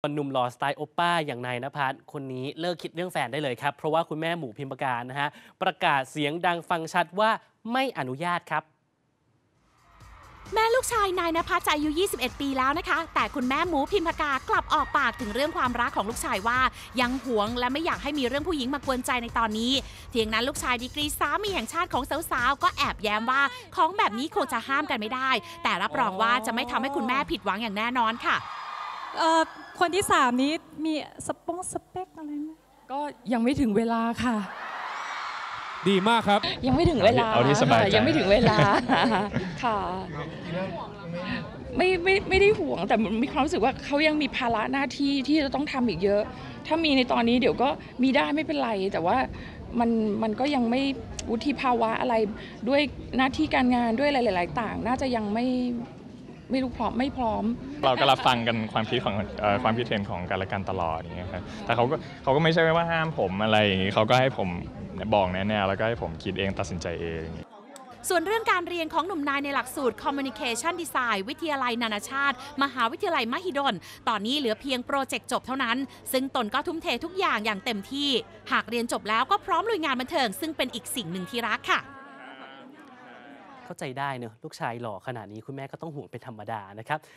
หนุ่มหล่อสไตล์โอป้าอย่างนายนภัสคนนี้เลิกคิดเรื่องแฟนได้เลยครับ เพราะว่าคุณแม่หมูพิมพ์ประการนะฮะ ประกาศเสียงดังฟังชัดว่าไม่อนุญาตครับ แม่ลูกชายนายนภัสจอายุ 21 ปีแล้วนะคะ แต่คุณแม่หมูพิมพากากลับออกปากถึงเรื่องความรักของลูกชายว่า ยังหวงและไม่อยากให้มีเรื่องผู้หญิงมากวนใจในตอนนี้เทียงนั้นลูกชายดีกรีสามีแห่งชาติของสาวๆก็แอบแย้มว่าของแบบนี้คงจะห้ามกันไม่ได้ แต่รับรองว่าจะไม่ทำให้คุณแม่ผิดหวังอย่างแน่นอนค่ะ คนที่สามนี้มีสปงสเปคอะไรไหมก็ยังไม่ถึงเวลาค่ะ ดีมากครับ ยังไม่ถึงเวลาเอาที่สบายใจค่ะยังไม่ถึงเวลาค่ะไม่ไม่ไม่ได้ห่วงแต่มีความรู้สึกว่าเขายังมีภาระหน้าที่ที่จะต้องทำอีกเยอะ ถ้ามีในตอนนี้เดี๋ยวก็มีได้ไม่เป็นไร แต่ว่ามันมันก็ยังไม่วุฒิภาวะอะไรด้วยหน้าที่การงานด้วยอะไรหลาย ๆ ต่าง น่าจะยังไม่ ไม่รู้พร้อมไม่พร้อม เราก็รับฟังกันความคิดของเอ่อความคิดเห็นของกันและกันตลอดอย่างเงี้ยครับแต่เขาก็เขาก็ไม่ใช่ว่าห้ามผมอะไรอย่างงี้เขาก็ให้ผมบอกแนวๆแล้วก็ให้ผมคิดเองตัดสินใจเองส่วนเรื่องการเรียนของหนุ่มนายในหลักสูตร Communication Design วิทยาลัยนานาชาติ มหาวิทยาลัยมหิดล ตอนนี้เหลือเพียงโปรเจกต์จบเท่านั้น ซึ่งตนก็ทุ่มเททุกอย่างอย่างเต็มที่ หากเรียนจบแล้วก็พร้อมลุยงานบันเทิง ซึ่งเป็นอีกสิ่งหนึ่งที่รักค่ะ เข้าใจได้เนอะลูกชายหล่อขนาดนี้คุณแม่ก็ต้องห่วงเป็นธรรมดานะครับ